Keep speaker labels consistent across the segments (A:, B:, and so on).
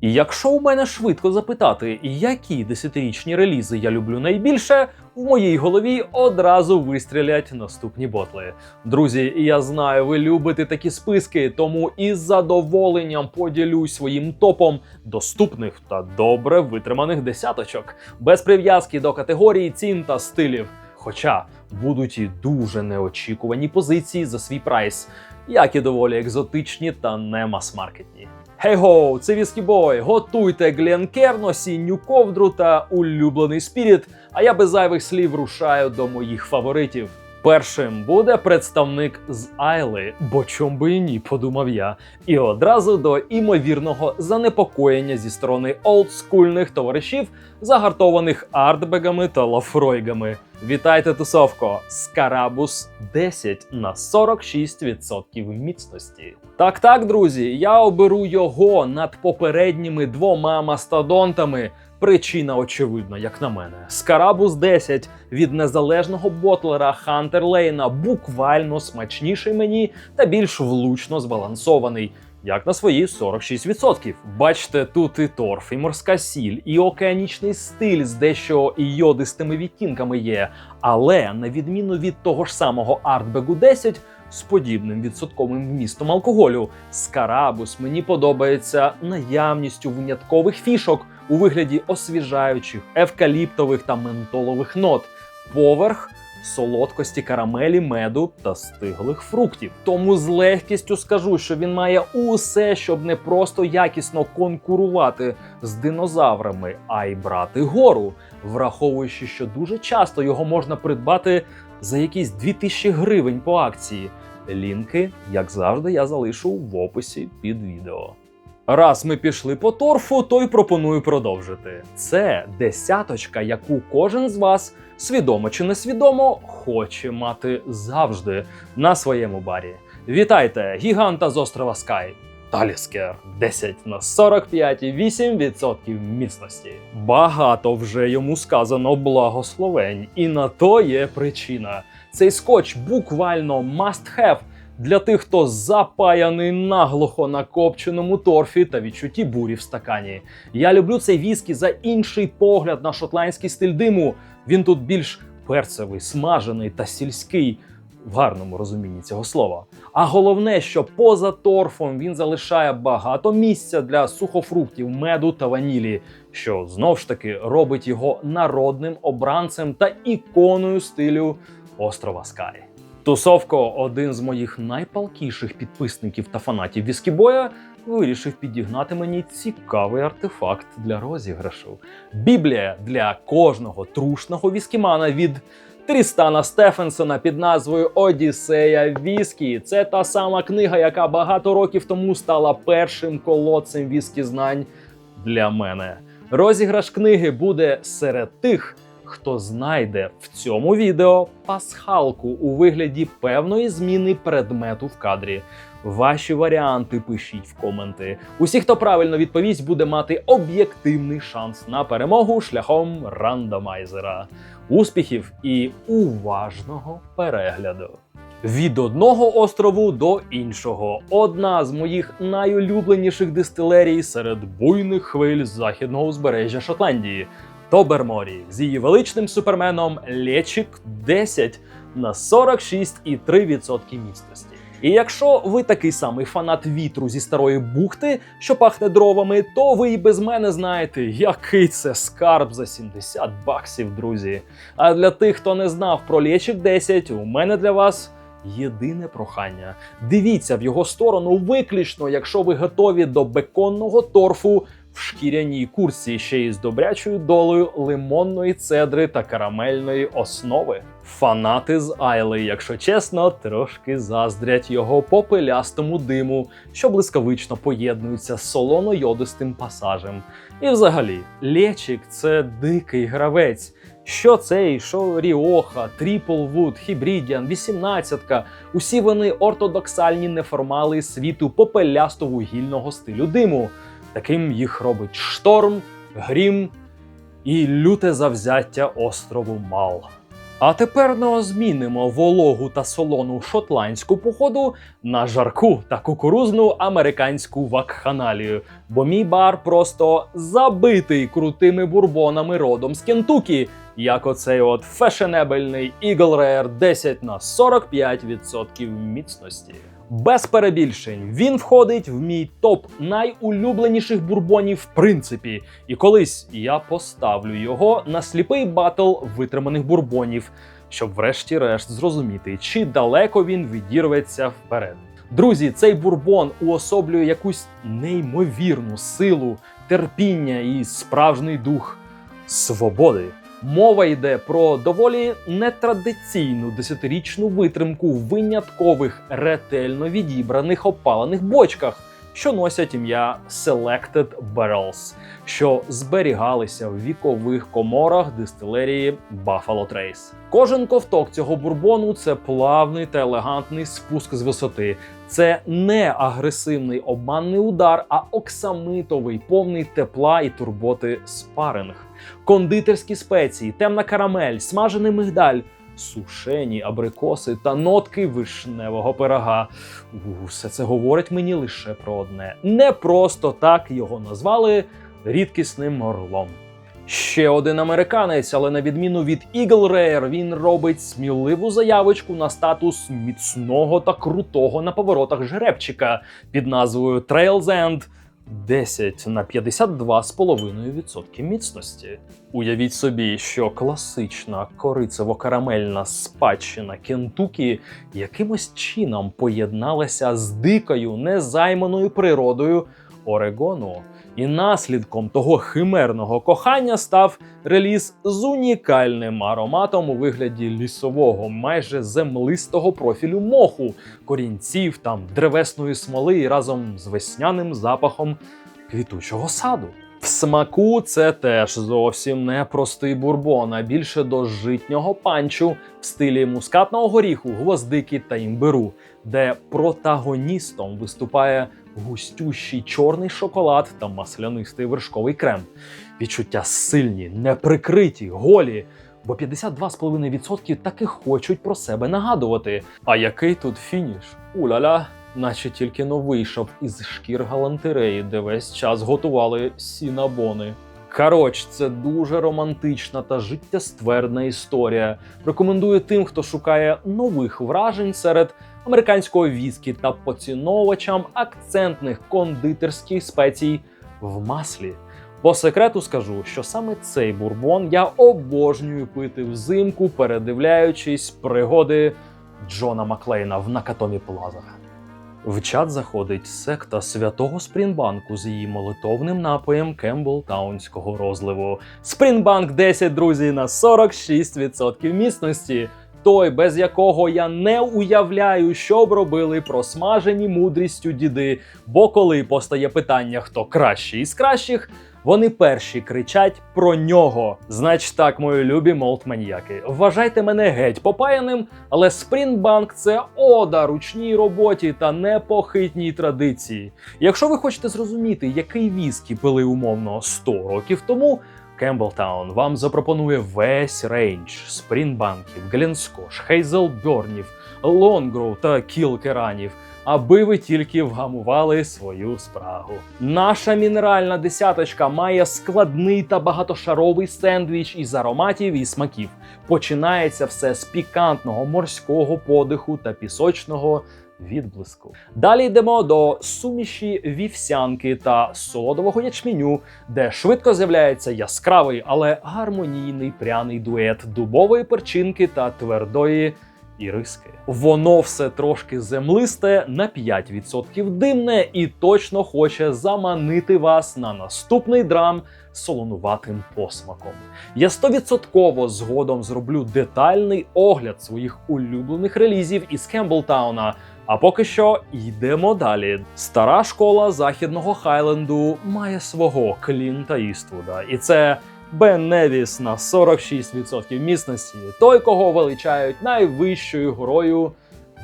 A: І якщо у мене швидко запитати, які десятирічні релізи я люблю найбільше, в моїй голові одразу вистрілять наступні ботли. Друзі, я знаю, ви любите такі списки, тому із задоволенням поділюсь своїм топом доступних та добре витриманих десяточок, без прив'язки до категорії цін та стилів. Хоча будуть і дуже неочікувані позиції за свій прайс, як і доволі екзотичні та не мас-маркетні. Хей-гоу, це Віскі Бой, готуйте Гленкерн, осінню ковдру та улюблений спіріт. А я без зайвих слів рушаю до моїх фаворитів. Першим буде представник з Айли, бо чом би і ні, подумав я. І одразу до імовірного занепокоєння зі сторони олдскульних товаришів, загартованих артбегами та лафройгами. Вітайте, тусовко! Скарабус 10 на 46% міцності. Так, так, друзі, я оберу його над попередніми двома мастодонтами. Причина очевидна, як на мене. Скарабус 10 від незалежного ботлера Хантер Лейна буквально смачніший мені та більш влучно збалансований. Як на свої 46%. Бачите, тут і торф, і морська сіль, і океанічний стиль з дещо і йодистими відтінками є. Але на відміну від того ж самого Артбегу 10 з подібним відсотковим вмістом алкоголю, Скарабус мені подобається наявністю виняткових фішок у вигляді освіжаючих, евкаліптових та ментолових нот, поверх солодкості карамелі, меду та стиглих фруктів. Тому з легкістю скажу, що він має усе, щоб не просто якісно конкурувати з динозаврами, а й брати гору, враховуючи, що дуже часто його можна придбати за якісь 2000 гривень по акції. Лінки, як завжди, я залишу в описі під відео. Раз ми пішли по торфу, то й пропоную продовжити. Це десяточка, яку кожен з вас, свідомо чи несвідомо, хоче мати завжди на своєму барі. Вітайте, гіганта з острова Скай! Таліскер 10 на 45,8% міцності. Багато вже йому сказано благословень, і на то є причина. Цей скотч буквально must have для тих, хто запаяний наглухо на копченому торфі та відчутті бурі в стакані. Я люблю цей віскі за інший погляд на шотландський стиль диму. Він тут більш перцевий, смажений та сільський. В гарному розумінні цього слова. А головне, що поза торфом він залишає багато місця для сухофруктів, меду та ванілі, що знов ж таки робить його народним обранцем та іконою стилю острова Скай. Тусовко, один з моїх найпалкіших підписників та фанатів Віскібоя, вирішив підігнати мені цікавий артефакт для розіграшу. Біблія для кожного трушного віскімана від Трістана Стефенсона під назвою Одіссея Віскі. Це та сама книга, яка багато років тому стала першим колодцем віскі знань для мене. Розіграш книги буде серед тих, хто знайде в цьому відео пасхалку у вигляді певної зміни предмету в кадрі. Ваші варіанти пишіть в коменти. Усі, хто правильно відповість, буде мати об'єктивний шанс на перемогу шляхом рандомайзера. Успіхів і уважного перегляду. Від одного острову до іншого. Одна з моїх найулюбленіших дистилерій серед буйних хвиль західного узбережжя Шотландії. Тоберморі з її величним суперменом Лечик 10 на 46,3% міцності. І якщо ви такий самий фанат вітру зі старої бухти, що пахне дровами, то ви і без мене знаєте, який це скарб за 70 баксів, друзі. А для тих, хто не знав про Лечик 10, у мене для вас єдине прохання. Дивіться в його сторону виключно, якщо ви готові до беконного торфу в шкіряній курці ще й з добрячою долею лимонної цедри та карамельної основи. Фанати з Айли, якщо чесно, трошки заздрять його попелястому диму, що блискавично поєднується з солоно-йодистим пасажем. І взагалі, Лечик це дикий гравець. Що цей, що Ріоха, Тріплвуд, Хібрідіан, 18-ка, усі вони ортодоксальні неформали світу попелясто-вугільного стилю диму. Таким їх робить шторм, грім і люте завзяття острову Мал. А тепер змінимо вологу та солону шотландську походу на жарку та кукурузну американську вакханалію. Бо мій бар просто забитий крутими бурбонами родом з Кентукі, як оцей от фешенебельний Eagle Rare 10 на 45% міцності. Без перебільшень він входить в мій топ найулюбленіших бурбонів в принципі. І колись я поставлю його на сліпий батл витриманих бурбонів, щоб врешті-решт зрозуміти, чи далеко він відірветься вперед. Друзі, цей бурбон уособлює якусь неймовірну силу, терпіння і справжній дух свободи. Мова йде про доволі нетрадиційну десятирічну витримку в виняткових ретельно відібраних опалених бочках, що носять ім'я Selected Barrels, що зберігалися в вікових коморах дистилерії Buffalo Trace. Кожен ковток цього бурбону це плавний та елегантний спуск з висоти. Це не агресивний обманний удар, а оксамитовий, повний тепла і турботи спаринг. Кондитерські спеції, темна карамель, смажений мигдаль, сушені абрикоси та нотки вишневого пирога. У, Все це говорить мені лише про одне: не просто так його назвали рідкісним орлом. Ще один американець, але на відміну від Eagle Rare, він робить сміливу заявочку на статус міцного та крутого на поворотах жеребчика під назвою Trails End 10 на 52,5% міцності. Уявіть собі, що класична корицево-карамельна спадщина Кентукі якимось чином поєдналася з дикою незайманою природою Орегону. І наслідком того химерного кохання став реліз з унікальним ароматом у вигляді лісового, майже землистого профілю моху, корінців там древесної смоли і разом з весняним запахом квітучого саду. В смаку це теж зовсім не простий бурбон, а більше до житнього панчу в стилі мускатного горіху, гвоздики та імбиру, де протагоністом виступає густющий чорний шоколад та маслянистий вершковий крем. Відчуття сильні, неприкриті, голі. Бо 52,5% таки хочуть про себе нагадувати. А який тут фініш? Уля-ля, наче тільки но вийшов із шкір галантереї, де весь час готували сінабони. Коротше, це дуже романтична та життєствердна історія. Рекомендую тим, хто шукає нових вражень серед американського віскі та поціновувачам акцентних кондитерських спецій в маслі. По секрету скажу, що саме цей бурбон я обожнюю пити взимку, передивляючись пригоди Джона Маклейна в Накатомі Плаза. В чат заходить секта святого Спрінбанку з її молитовним напоєм Кемблтаунського розливу. Спрінбанк 10, друзі, на 46% міцності. Той, без якого я не уявляю, що б робили просмажені мудрістю діди. Бо коли постає питання, хто кращий із кращих, вони перші кричать про нього. Значить так, мої любі молтманьяки. Вважайте мене геть попаяним, але Спрінбанк це ода ручній роботі та непохитній традиції. Якщо ви хочете зрозуміти, який віскі пили умовно 100 років тому. Кемблтаун вам запропонує весь рейндж спрінбанків, Гленскош, Хейзелбернів, Лонгроу та Кілкеранів, аби ви тільки вгамували свою спрагу. Наша мінеральна десяточка має складний та багатошаровий сендвіч із ароматів і смаків. Починається все з пікантного морського подиху та пісочного відблиску. Далі йдемо до суміші вівсянки та солодового ячменю, де швидко з'являється яскравий, але гармонійний пряний дует дубової перчинки та твердої іриски. Воно все трошки землисте, на 5% димне і точно хоче заманити вас на наступний драм солонуватим посмаком. Я 100% згодом зроблю детальний огляд своїх улюблених релізів із Кемблтауна. А поки що йдемо далі. Стара школа західного Хайленду має свого Клінта Іствуда, і це Бен Невіс на 46% міцності, той, кого величають найвищою горою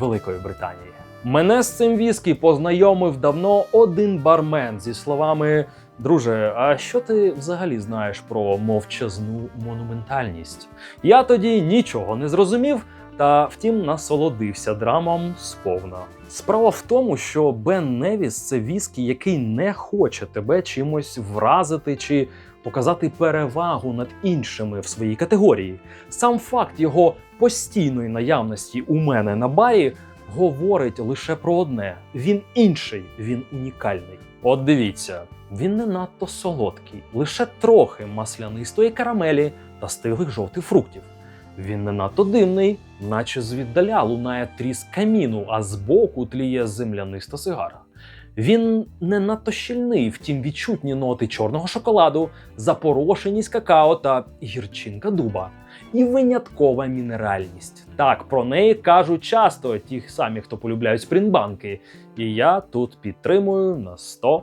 A: Великої Британії. Мене з цим віскі познайомив давно один бармен зі словами: Друже, а що ти взагалі знаєш про мовчазну монументальність? Я тоді нічого не зрозумів, та втім насолодився драмом сповна. Справа в тому, що Бен Невіс це віскі, який не хоче тебе чимось вразити чи показати перевагу над іншими в своїй категорії. Сам факт його постійної наявності у мене на барі говорить лише про одне: він інший, він унікальний. От дивіться, він не надто солодкий, лише трохи маслянистої карамелі та стиглих жовтих фруктів. Він не надто димний, наче звіддаля лунає тріск каміну, а збоку тліє земляниста сигара. Він не надто щільний, втім відчутні ноти чорного шоколаду, запорошеність какао та гірчинка дуба. І виняткова мінеральність. Так, про неї кажуть часто ті самі, хто полюбляють спрінбанки. І я тут підтримую на 100%.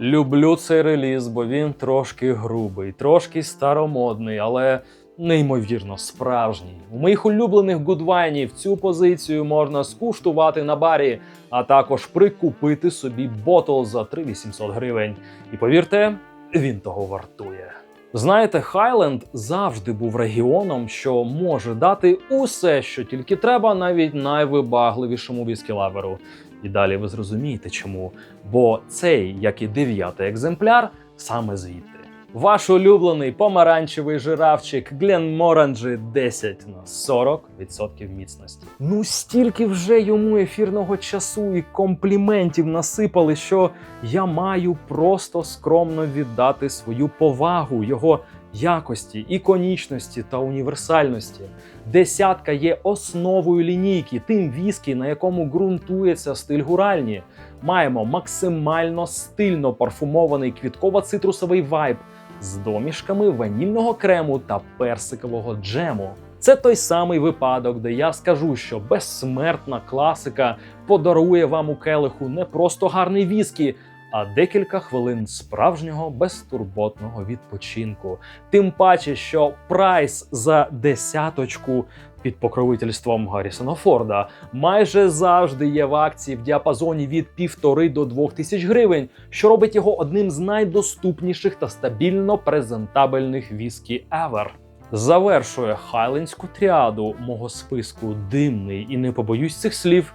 A: Люблю цей реліз, бо він трошки грубий, трошки старомодний, але неймовірно справжній. У моїх улюблених гудвайнів цю позицію можна скуштувати на барі, а також прикупити собі ботл за 3800 гривень. І повірте, він того вартує. Знаєте, Хайленд завжди був регіоном, що може дати усе, що тільки треба, навіть найвибагливішому віскілаверу. І далі ви зрозумієте чому. Бо цей, як і дев'ятий екземпляр, саме звідти. Ваш улюблений помаранчевий жирафчик Гленморанджі 10 на 40% міцності. Ну стільки вже йому ефірного часу і компліментів насипали, що я маю просто скромно віддати свою повагу його якості, іконічності та універсальності. Десятка є основою лінійки, тим віскі, на якому ґрунтується стиль гуральні. Маємо максимально стильно парфумований квітково-цитрусовий вайб з домішками ванільного крему та персикового джему. Це той самий випадок, де я скажу, що безсмертна класика подарує вам у келиху не просто гарний віскі, а декілька хвилин справжнього безтурботного відпочинку. Тим паче, що прайс за десяточку під покровительством Гаррісона Форда майже завжди є в акції в діапазоні від півтори до двох тисяч гривень, що робить його одним з найдоступніших та стабільно презентабельних віскі ever. Завершує хайлендську тріаду мого списку димний і не побоюсь цих слів.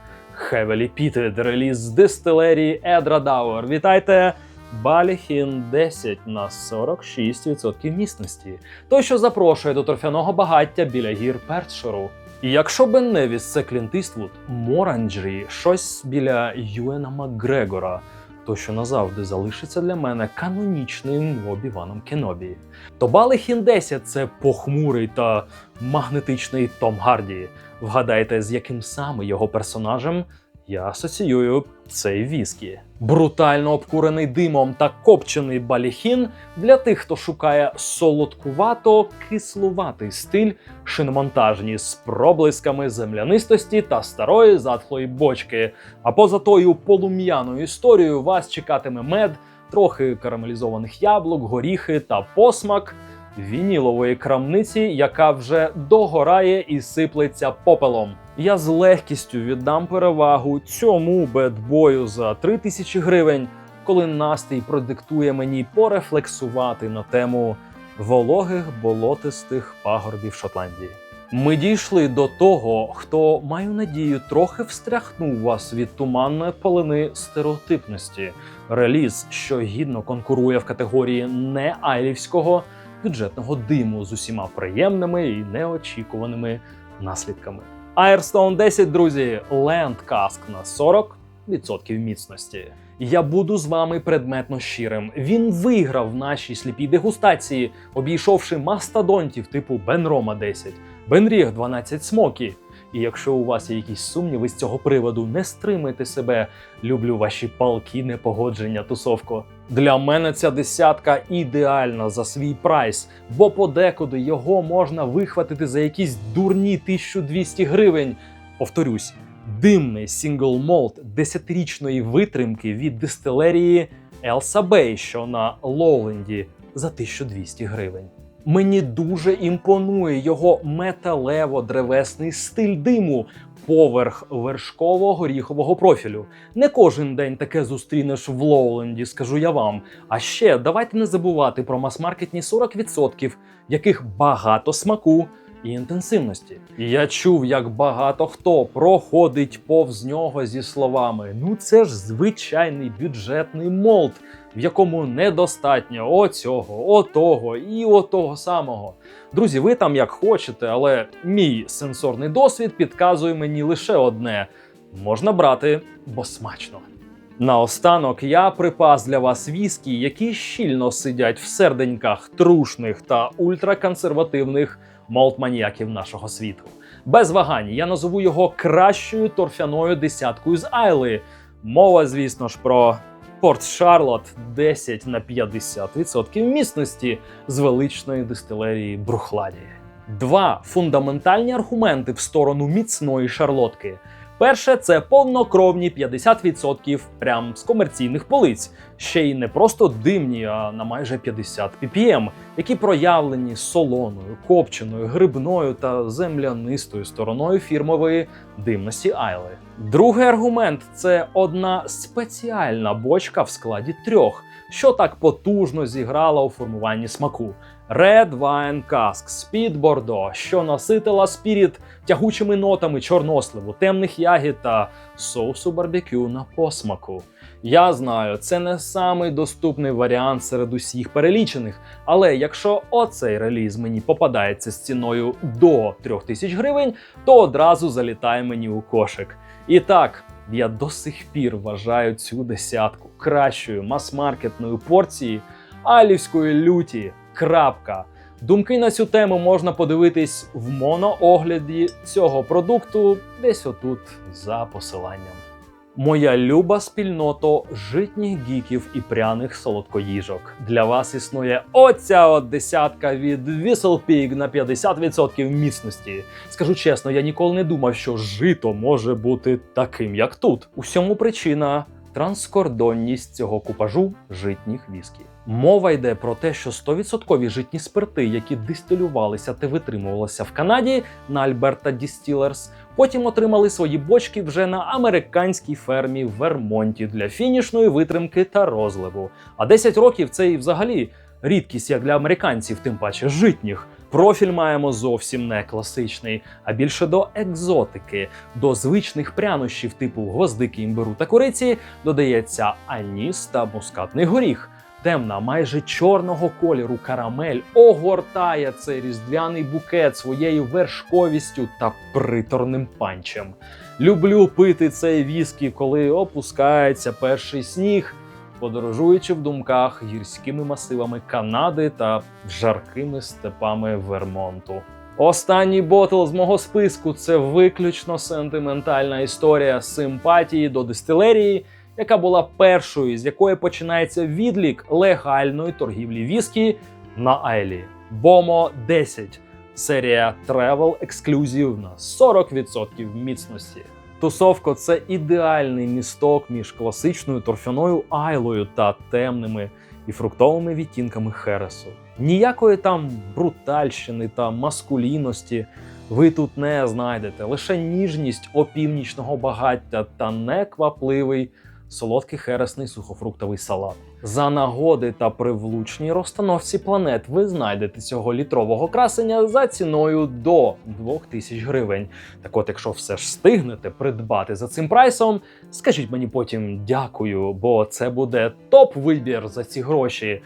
A: Heavily Peated реліз з дистилерії Едра Дауер. Вітайте! Баліхін 10 на 46% міцності. Той, що запрошує до торфяного багаття біля гір Пертшеру. І якщо Бен Невіс це Клінт Іствуд, Моранджрі щось біля Юена Макгрегора, то що назавжди залишиться для мене канонічним Обі-Ваном Кенобі. То Балихін 10 це похмурий та магнетичний Том Гарді. Вгадайте, з яким саме його персонажем я асоціюю цей віскі. Брутально обкурений димом та копчений баліхін для тих, хто шукає солодкувато кислуватий стиль шиномонтажні з проблисками землянистості та старої затхлої бочки. А поза тою полум'яною історією вас чекатиме мед, трохи карамелізованих яблук, горіхи та посмак вінілової крамниці, яка вже догорає і сиплеться попелом. Я з легкістю віддам перевагу цьому бедбою за 3000 гривень, коли настрій продиктує мені порефлексувати на тему вологих болотистих пагорбів Шотландії. Ми дійшли до того, хто маю надію трохи встряхнув вас від туманної полини стереотипності. Реліз, що гідно конкурує в категорії не айлівського бюджетного диму з усіма приємними і неочікуваними наслідками. Airstone 10, друзі, Cask на 40% міцності. Я буду з вами предметно щирим. Він виграв в нашій сліпій дегустації, обійшовши мастодонтів типу Бенрома 10, Бенріг 12 Смокі. І якщо у вас є якісь сумніви з цього приводу, не стримуйте себе. Люблю ваші палки непогодження, тусовко. Для мене ця десятка ідеальна за свій прайс, бо подекуди його можна вихватити за якісь дурні 1200 гривень. Повторюсь, димний сінгл молт 10-річної витримки від дистилерії Elsa Bay, що на Лоуленді за 1200 гривень. Мені дуже імпонує його металево-древесний стиль диму, поверх вершково-горіхового профілю. Не кожен день таке зустрінеш в Лоуленді, скажу я вам. А ще давайте не забувати про мас-маркетні 40%, в яких багато смаку і інтенсивності. Я чув, як багато хто проходить повз нього зі словами: ну це ж звичайний бюджетний молд, в якому недостатньо оцього, отого і отого самого. Друзі, ви там як хочете, але мій сенсорний досвід підказує мені лише одне: можна брати, бо смачно. Наостанок я припас для вас віскі, які щільно сидять в серденьках трушних та ультраконсервативних молтманіяків нашого світу. Без вагань я назову його кращою торфяною десяткою з Айли. Мова, звісно ж, про Порт Шарлот 10 на 50% міцності з величної дистилерії Брухладі. Два фундаментальні аргументи в сторону міцної шарлотки. Перше це повнокровні 50% прям з комерційних полиць, ще й не просто димні, а на майже 50 ppm, які проявлені солоною, копченою, грибною та землянистою стороною фірмової димності Айли. Другий аргумент це одна спеціальна бочка в складі трьох, що так потужно зіграла у формуванні смаку. Red Wine Cask Speed Bordeaux, що наситила спіріт тягучими нотами чорносливу, темних ягід та соусу барбекю на посмаку. Я знаю, це не самий доступний варіант серед усіх перелічених, але якщо оцей реліз мені попадається з ціною до 3000 гривень, то одразу залітає мені у кошик. І так, я до сих пір вважаю цю десятку кращою мас-маркетною порції алівської люті. Крапка. Думки на цю тему можна подивитись в моноогляді цього продукту десь отут за посиланням. Моя люба спільното житніх гіків і пряних солодкоїжок. Для вас існує оця от десятка від віселпік на 50% міцності. Скажу чесно, я ніколи не думав, що жито може бути таким, як тут. Усьому причина транскордонність цього купажу житніх віскі. Мова йде про те, що 100% житні спирти, які дистилювалися та витримувалися в Канаді на Alberta Distillers, потім отримали свої бочки вже на американській фермі в Вермонті для фінішної витримки та розливу. А 10 років це і взагалі рідкість як для американців, тим паче житніх. Профіль маємо зовсім не класичний, а більше до екзотики, до звичних прянощів типу гвоздики, імбиру та кориці додається аніс та мускатний горіх. Темна, майже чорного кольору карамель огортає цей різдвяний букет своєю вершковістю та приторним панчем. Люблю пити цей віскі, коли опускається перший сніг, подорожуючи в думках гірськими масивами Канади та жаркими степами Вермонту. Останній ботл з мого списку це виключно сентиментальна історія симпатії до дистилерії, яка була першою, з якої починається відлік легальної торгівлі віскі на Айлі. Бомо 10. Серія Travel Exclusive на 40% міцності. Тусовко це ідеальний місток між класичною торфяною айлою та темними і фруктовими відтінками хересу. Ніякої там брутальщини та маскулінності ви тут не знайдете, лише ніжність опівнічного багаття та неквапливий солодкий хересний сухофруктовий салат. За нагоди та при влучній розстановці планет ви знайдете цього літрового красення за ціною до 2000 гривень. Так от, якщо все ж встигнете придбати за цим прайсом, скажіть мені потім дякую, бо це буде топ-вибір за ці гроші.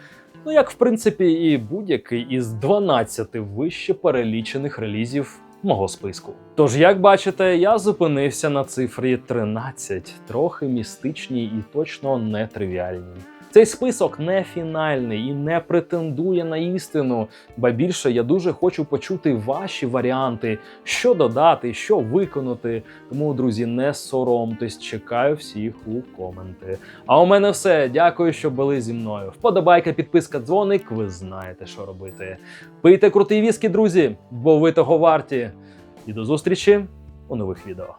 A: Ну, як в принципі, і будь-який із 12 вище перелічених релізів мого списку. Тож, як бачите, я зупинився на цифрі 13, трохи містичній і точно не тривіальній. Цей список не фінальний і не претендує на істину, ба більше я дуже хочу почути ваші варіанти, що додати, що виконати. Тому, друзі, не соромтесь, чекаю всіх у коменти. А у мене все. Дякую, що були зі мною. Вподобайка, підписка, дзвоник. Ви знаєте, що робити. Пийте крутий віскі, друзі, бо ви того варті. І до зустрічі у нових відео.